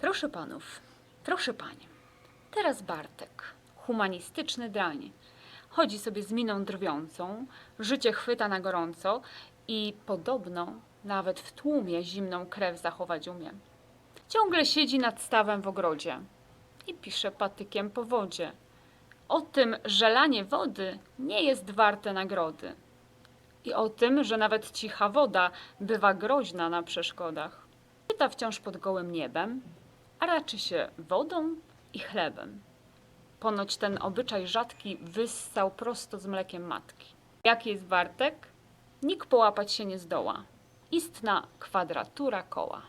Proszę panów, proszę panie. Teraz Bartek, humanistyczny drań. Chodzi sobie z miną drwiącą, życie chwyta na gorąco i podobno nawet w tłumie zimną krew zachować umie. Ciągle siedzi nad stawem w ogrodzie i pisze patykiem po wodzie. O tym, że lanie wody nie jest warte nagrody. I o tym, że nawet cicha woda bywa groźna na przeszkodach. Czyta wciąż pod gołym niebem, a raczy się wodą i chlebem. Ponoć ten obyczaj rzadki wyssał prosto z mlekiem matki. Jaki jest Bartek? Nikt połapać się nie zdoła. Istna kwadratura koła.